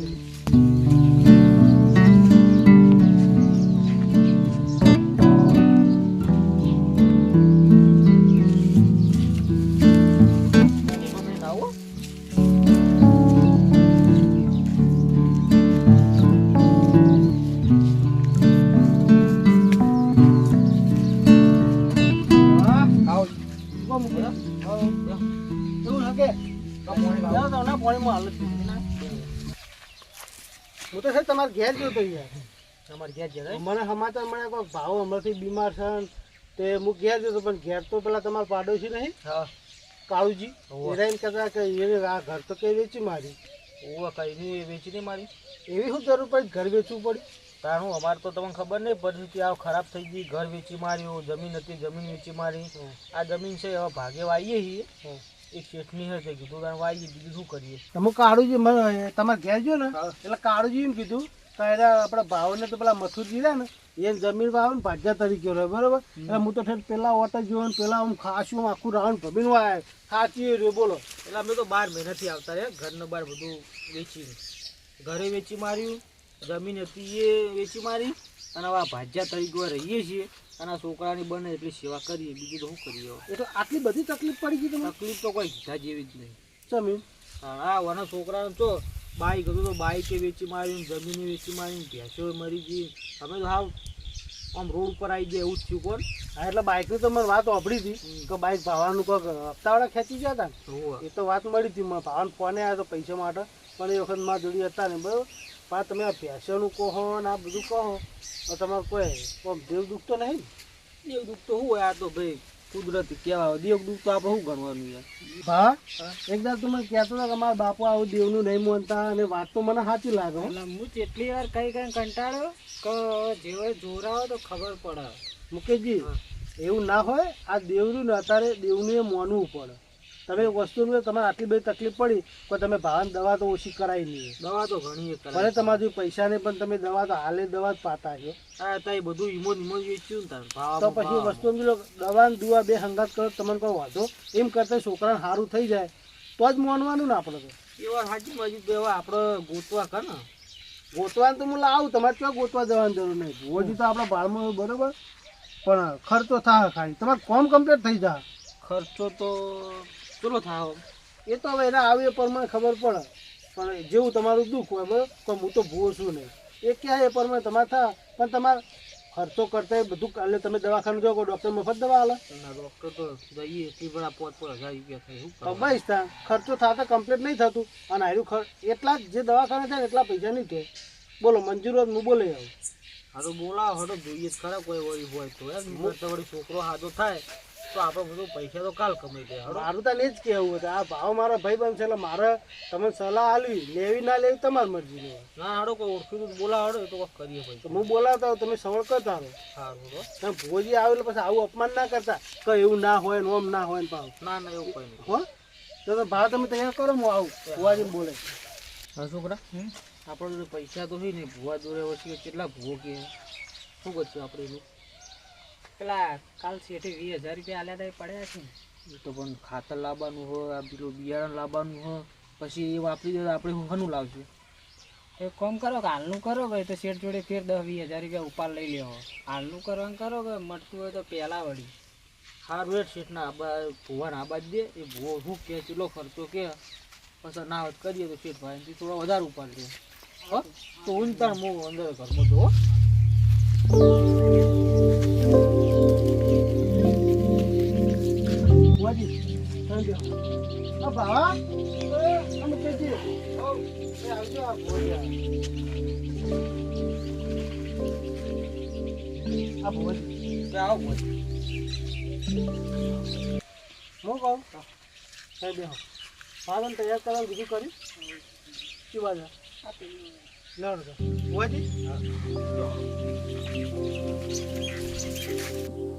હા હું તો સાહેબ તમારે ઘેર ગયો તો યાર તમારે ઘેર જરા મને સમાચાર મળ્યા કોઈ ભાવ હમણાંથી બીમાર છે તે હું ઘેર ગયો પણ ઘેર તો પેલા તમારા પાડોશી નહીં? હા. કાળુજી હોવે. કરતા કે એને આ ઘર તો કઈ વેચી મારી. ઓવા કઈ નહીં વેચી નહીં મારી. એવી શું જરૂર પડી? ઘર વેચવું પડ્યું? હું અમારે તો તમને ખબર નહીં પરિસ્થિતિ આ ખરાબ થઈ ગઈ ઘર વેચી માર્યું જમીન હતી જમીન વેચી મારી. આ જમીન છે હવે ભાગે વાઈએ છીએ. એક શેઠની હશે કીધું વાઈએ બીજું શું કરીએ? તમે કાળુજી મને તમારે ઘેર જો ને એટલે કાળુજી એમ કીધું કે આપણા ભાવને તો પેલા મથુરજી રહ્યા ને એ જમીન ભાવ ને ભાજ્યા તરીકે રહ્યો બરોબર? એટલે હું તો ઠેર પેલા ઓટા જોયો ને પેલા આમ ખાસું આખું રાઉન્ડ ભમીને વાય ખાચી રહ્યો બોલો. એટલે અમે તો બાર મહિનાથી આવતા રહ્યા ઘરનું બહાર બધું વેચીને. ઘરે વેચી માર્યું જમીન હતી એ વેચી મારી અને હવે ભાજ્યા તરીકે રહીએ છીએ. અને છોકરાની બને એટલી સેવા કરીએ બીજું તો શું કરીએ એટલે એ તો આટલી બધી તકલીફ પડી ગઈ તમને? તકલીફ તો કોઈ સીધા જેવી જ નહીં. જમીન? હા વાના છોકરાને તો બાઈક હતું તો બાઈકે વેચી માર્યું જમીને વેચી માર્યું ભેંસો મરી ગઈ. અમે તો હાવ આમ રોડ ઉપર આવી ગયા એવું જ થયું કોણ? હા એટલે બાઇકની તો મને વાત સાંભળી હતી કે બાઇક ભાવાનું કોઈક હપ્તાવાળા ખેંચી ગયા હતા એ તો વાત મળી હતી મને. ભાવન ફોને આવ્યો તો પૈસા માટે. પણ એ વખત મારા જોડી હતા ને બરાબર? પણ તમે આ ભેંસોનું કહો ને આ બધું કહો તો તમારે કોઈ આમ દેવ દુઃખ તો નહીં દેવ દુઃખ તો શું હોય આ તો ભાઈ? કુદરતી કહેવાય. દેવ દુઃખ તો આપણે શું ગણવાનું યાર? હા? એકદમ તું મને કહેતો હતો કે મારા બાપુ આવું દેવનું નહીં માનતા અને વાત તો મને સાચી લાગે હું. જેટલી વાર કઈ કઈ કંટાળ્યો કે જેવો જોરાવો તો ખબર પડે મુકેશજી. એવું ના હોય. આ દેવનું ને અત્યારે દેવનું એ માનવું પડે. તમે વસ્તુ વસ્તુનું તમારે આટલી બધી તકલીફ પડી પણ તમે ભાવન દવા તો ઓછી કરાવી નહીં. દવા તો ઘણી ભલે તમારી પૈસા ને પણ તમે દવા તો હાલે દવા જ પાતા છો. આ તો એ બધું ઈમો ઈમો વેચ્યું ને તો પછી વસ્તુ સમજી લો દવા ને દુવા બે હંગાત કરો તમને કોઈ વાંધો? એમ કરતા છોકરાને સારું થઈ જાય તો જ માનવાનું ને આપણે તો. એવા સાચી મજી તો એવા આપણે ગોતવા કર ને? ગોતવાનું તો હું લાવું તમારે ક્યાં ગોતવા જવાની જરૂર નહીં. ભુવોજી તો આપણા હોય બરોબર પણ ખર્ચો થાય ખાલી. તમારે કોમ કમ્પ્લીટ થઈ જાય. ખર્ચો તો ચલો થાવ. એ તો હવે એના આવે પ્રમાણે ખબર પડે. પણ જેવું તમારું દુઃખ હોય તો હું તો ભૂવો છું નહીં એ ક્યાં એ પ્રમાણે તમારે થા પણ તમારે ખર્ચો કરતા બધું એટલે તમે દવાખાને જાઓ ડૉક્ટર મફત દવા આલે. ડૉક્ટર તો જઈએ એટલી બધા પાંચ પાંચ હજાર રૂપિયા થાય તો બસ ત્યાં ખર્ચો થતા કમ્પ્લીટ નહીં થતું. અને આયરું ખર્ચ એટલા જ જે દવાખાને થાય એટલા પૈસા નહીં થાય. બોલો મંજૂર હોય હું બોલે આવું. હા તો બોલાવો હડો જોઈએ જ ખરા કોઈ વળી હોય તો. એમ વળી છોકરો હાજો થાય. તો આપણે બધું પૈસા તો કાલ કમાઈ દે મારું તો એ જ કહેવું હતું આ ભાવ મારા ભાઈ બનશે એટલે મારે તમને સલાહ આલવી લેવી ના લેવી તમારી મરજી લેવા ના હાડો કોઈ ઓળખ્યું તો બોલાવો તો કરીએ ભાઈ તો હું બોલાવતા તમે સવળ કરતા રહો સારું તમે ભોજી આવે એટલે પછી આવું અપમાન ના કરતા. કે એવું ના હોય ને ઓમ ના હોય ને ભાવ. ના ના એવું કંઈ હો? તો તો ભાવ તમે તૈયાર કરો હું આવું. ભુવાજી બોલે હા છોકરા? આપણે પૈસા તો હોય ને ભૂવા દોરે વચ્ચે કેટલા ભૂવો કે શું કરશું આપણે એનું? પેલા કાલ શેઠે વીસ હજાર રૂપિયા આલ્યા તા એ પડ્યા છે ને. એ તો પણ ખાતર લાવવાનું હોય આ પેલું બિયારણ લાવવાનું હોય પછી એ વાપરી દે આપણે શાનું લાવશું? એ કોમ કરો કે હાલનું કરો કે તો શેઠ જોડે ફેર દસ વીસ હજાર રૂપિયા ઉપાડ લઈ લેવો હાલનું કરવાનું કરો કે મળતું હોય તો પહેલા વળી. સારું હેઠ શેઠના આબા ભૂવાને આબાદ દે એ ભૂવો શું કે ચેટલો ખર્ચો કે. પછી ના વાત કરીએ તો શેઠ ભાઈ થોડો વધારે ઉપાડ દે હો? તો હું તાર હું અંદર ઘરમાં જો હો. બેહો. આ એ, આમ કહેજે. હઉ, એ આવજો આ ભુવાજી આ. ભુવાજી તે આવો ભાઈ હું કહું? સાહેબ બેહો. ભાવન તૈયાર કરવાનું બીજું કર્યું? શું બાજુ લેવડો તો ભુવાજી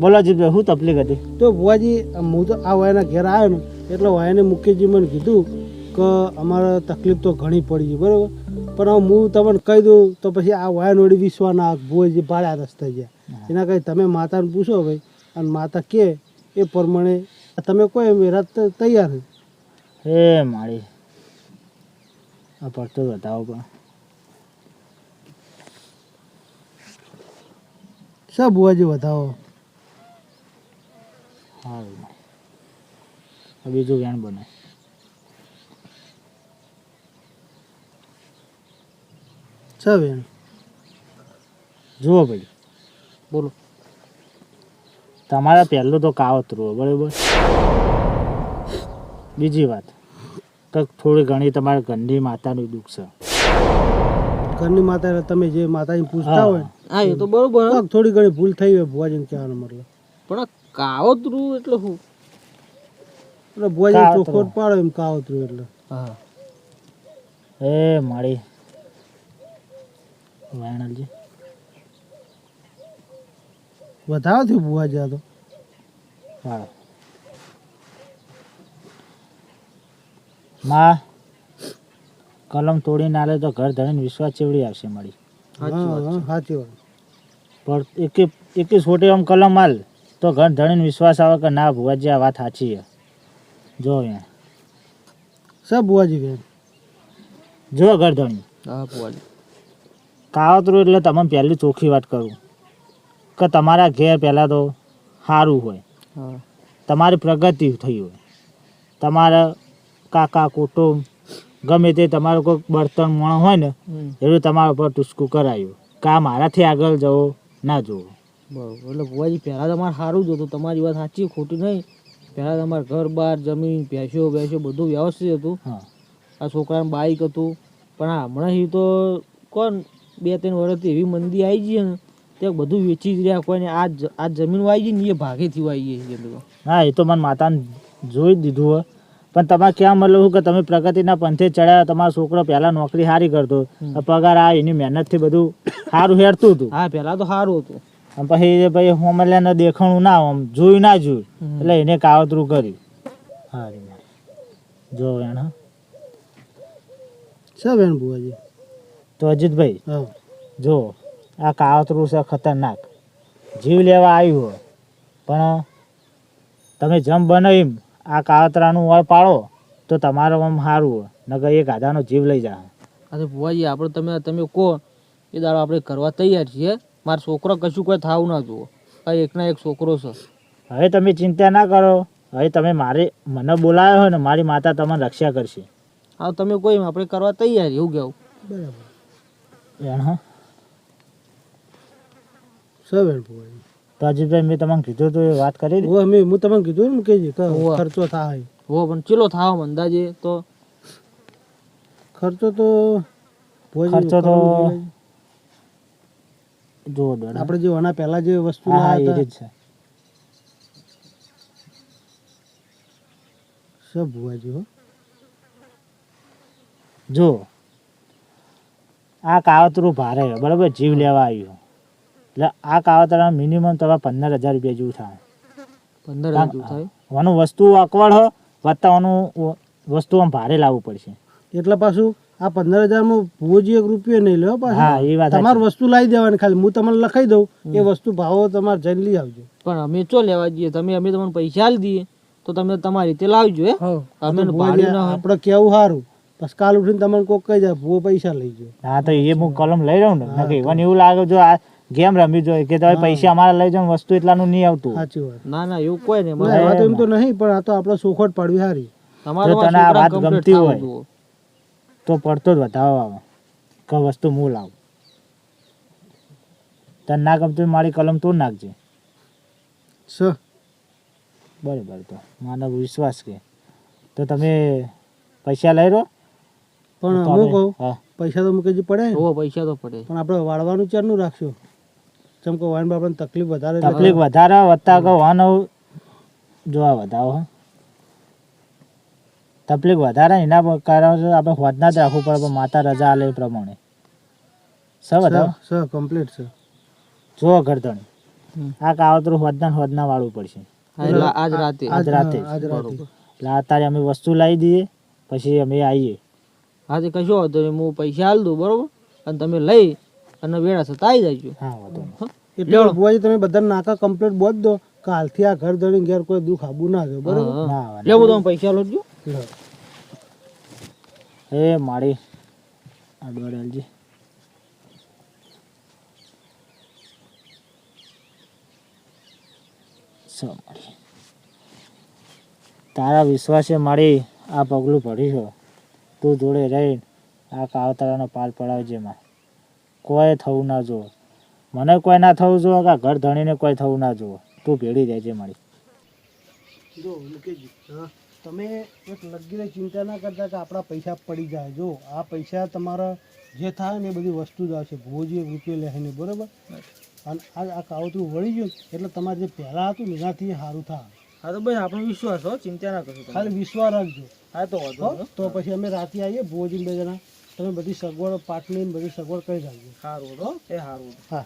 બોલો જીભભાઈ શું તકલીફ હતી. તો ભુવાજી હું તો આ વાયના ઘેર આવ્યો ને એટલે વાયાને મુકેશજી મને કીધું કે અમારે તકલીફ તો ઘણી પડી છે બરાબર? પણ હું તમને કહી દઉં તો પછી આ વાયન વળી વિશ્વા ના ભુવાજી ભાડા રસ્તા ગયા. એના કંઈ તમે માતાને પૂછો ભાઈ અને માતા કે એ પ્રમાણે તમે કોઈ એમ મેરા તૈયાર હે? મારી. આ પડતો બતાવો પણ. શા ભુવાજી વધાવો સારું બીજું વેણ બને. શા બેન જુઓ ભાઈ. બોલો. તમારા પહેલું તો કાવતરું બરાબર? બીજી વાત તો થોડી ઘણી તમારે ઘરની માતાનું દુઃખ છે. ઘરની માતા તમે જે માતાજી પૂછતા. હોય હા એ તો બરોબર. થોડી ઘણી ભૂલ થઈ હોય ભુવાજીને કહેવાનો મતલબ. પણ કાવતરું એટલે શું? એટલે ભોજન કાવતરું. પાડો એમ કાવતરું એટલે. હા. એ મારી વાયણલજી વધાવો થયું ભુવાજી આ તો. વાળો માં કલમ તોડી ના લે તો ઘર ધણીને વિશ્વાસ ચેવડી આવશે મળી. સાચી વાત. પણ એક એક છોટી આમ કલમ હાલ તો ઘર ધણીને વિશ્વાસ આવે કે ના ભુવાજી આ વાત સાચી છે. જો અહીંયા. શા ભુવાજી બેન જો ઘર ધણી. હા ભુવાજી. કાવતરું એટલે તમને પહેલી ચોખ્ખી વાત કરું. કે તમારા ઘેર પહેલાં તો સારું હોય. તમારી પ્રગતિ થઈ હોય. તમારા કાકા કુટુંબ ગમે તે તમારું કોઈ બળતણ મણ હોય ને. એવું તમારા ઉપર ટુસ્કું કરાયું. કે આ મારાથી આગળ જવો ના જવો બરોબર. એટલે ભુવાજી પહેલાં તમારે સારું જ હતું. તમારી વાત સાચી ખોટી નહીં. પહેલાં તમારે ઘર બાર જમીન ભેંસો ભેંસો બધું વ્યવસ્થિત હતું. હા. આ છોકરાનું બાઈક હતું. પણ હમણાં એ તો કોણ બે ત્રણ વર્ષથી એવી મંદી આવી ગઈ ને તે બધું વેચી જ રહ્યા. કોઈને આ આ જમીન વાઈ ગઈ ને એ ભાગેથી વાઈ ગઈ છે હા એ તો મને માતાને જોઈ જ દીધું હોય. પણ તમારે ક્યાં મતલબ કે તમે પ્રગતિના પંથે ચડ્યા તમારો છોકરો પહેલાં નોકરી સારી કરતો. પગાર આ એની મહેનતથી બધું સારું હેરતું હતું. હા પહેલાં તો સારું હતું. અને પછી ભાઈ હોમલ્યાને દેખાણું ના આમ જોયું ના જોયું. એટલે એને કાવતરું કર્યું. હા રે જો શા ભુવાજી તો અજીતભાઈ જો આ કાવતરું છે ખતરનાક. જીવ લેવા આવ્યું હોય પણ તમે જમ બનો એમ આ કાવતરાનું વળ પાડો તો તમારો આમ સારું હોય નકર એ ગાધાનો જીવ લઈ જાય અરે ભુવાજી આપણે તમે તમે કહો એ દાડો આપણે કરવા તૈયાર છીએ. મારો છોકરો કશું કોઈ થાવું ના જુઓ. આ એકના એક છોકરો છે. હવે તમે ચિંતા ના કરો. હવે તમે મારે મને બોલાવ્યો હોય ને મારી માતા તમારી રક્ષા કરશે. હા તમે કોઈ આપણે કરવા તૈયાર એવું કહેવું બરાબર. તો અજીતભાઈ મેં તમને કીધું તો એ વાત કરી હું તમને કીધું ને કે કે ખર્ચો થાય. હો પણ ચેલો થાવ અંદાજે તો? ખર્ચો તો ખર્ચો તો જોઈએ. આપણે જે આના પહેલા જે વસ્તુ લાવ્યા હતા. છે. સબ ભુવાજી જો જો આ કાવતરું ભારે બરાબર જીવ લેવા આવ્યું. એટલે આ કાવતરા મિનિમમ તમારે પંદર હજાર રૂપિયા જેવું થાય. પંદર હજાર હજુ થાય? વાનું વસ્તુ અકવડ હો વત્તા વાનું વસ્તુ આમ ભારે લાવવું પડશે. એટલે પાછું આ પંદર હજારમાં ભુવાજી એક રૂપિયો નહીં લે હા એ વાત તમારે વસ્તુ લાવી દેવાની ખાલી. હું તમને લખાઈ દઉં એ વસ્તુ ભાવો તમારે જઈને લઈ આવજો. પણ અમે ચો લેવા જઈએ? તમે અમે તમને પૈસા આલી દઈએ. તો તમે તમારી રીતે લાવજો હે? અમે આપણે કેવું સારું? પછી કાલ ઉઠીને તમને કોક કહી જાય ભૂવો પૈસા લઈ ગયો હા તો એ હું કલમ લઈ લઉં ને? નક્કી. મને એવું લાગે જો આ ગેમ રમી જોઈએ કે તમે પૈસા અમારા લઈ જાઓ વસ્તુ એટલાનું નહીં આવતું સાચી વાત. ના ના એવું કોઈ નહીં. એમ તો નહીં પણ આ તો આપણે સોખવટ પાડવી સારી. તમારે વાત ગમતી હોય. તો પડતો જ વધારો આવે. કે વસ્તુ હું લાવ. તને ના ગમતું મારી કલમ તો નાખજે. સ બરાબર તો. માનવ વિશ્વાસ કે. તો તમે પૈસા લઈ રહો પણ હું કહું પૈસા તો મૂકે પડે ને. પૈસા તો પડે. પણ આપણે વાળવાનું ચારનું રાખશું? જેમ કે વાઈન બાપાને તકલીફ વધારે તકલીફ વધારે વધતા કહો વાનવ જોવા વધાવો હો. તકલીફ વધારે એના કારણે આપણે હોદના જ રાખવું પડે પણ માતા રજા આલે એ પ્રમાણે. સર સર કમ્પ્લીટ છે જો ગરદણી આ કાવતરું હોદના હોદના વાળું પડશે. આજ રાતે. આજ રાતે જ. આજ રાતે. એટલે અત્યારે અમે વસ્તુ લાવી દઈએ પછી અમે આવીએ આજે કશો વાંધો નહીં હું પૈસા આલ દઉં બરોબર? અને તમે લઈ અને વેળા થતા આવી જજો હા? વાંધો એટલે ભુવાજી તમે બધા નાકા કમ્પ્લીટ બોલ દો કે હાલથી આ ઘર ધણી ઘેર કોઈ દુઃખ આબુ ના થયો બરોબર? હા, હા. લેવું તમે પૈસા લોજો. એ મારી સો તારા વિશ્વાસે મારી આ પગલું ભરીશો તું જોડે રહી આ કાવતરાનો પાલ પડાવજે માં. કોઈ થવું ના જુઓ. મને કોઈ ના થવું જુઓ કે ઘર ધણીને કોઈ થવું ના જુઓ. તું ભેળી રહેજે મારી તમે એક લગીને ચિંતા ના કરતા કે આપણા પૈસા પડી જાય. જો આ પૈસા તમારા જે થાય ને એ બધી વસ્તુ જ આવશે. ભોજી રૂપિયા રૂપિયો લે નહીં બરોબર? અને આ આ કાવતરું વળી ગયું એટલે તમારે જે પહેલાં હતું ને એનાથી સારું થાય. હા તો ભાઈ આપણો વિશ્વાસ હો ચિંતા ના કરશો ખાલી વિશ્વાસ રાખજો. હા તો વાંધો તો પછી અમે રાતે આવીએ ભોજી બે જણા. તમે બધી સગવડ પાટલી બધી સગવડ કરી રાખજો. સારું હો એ સારું હા.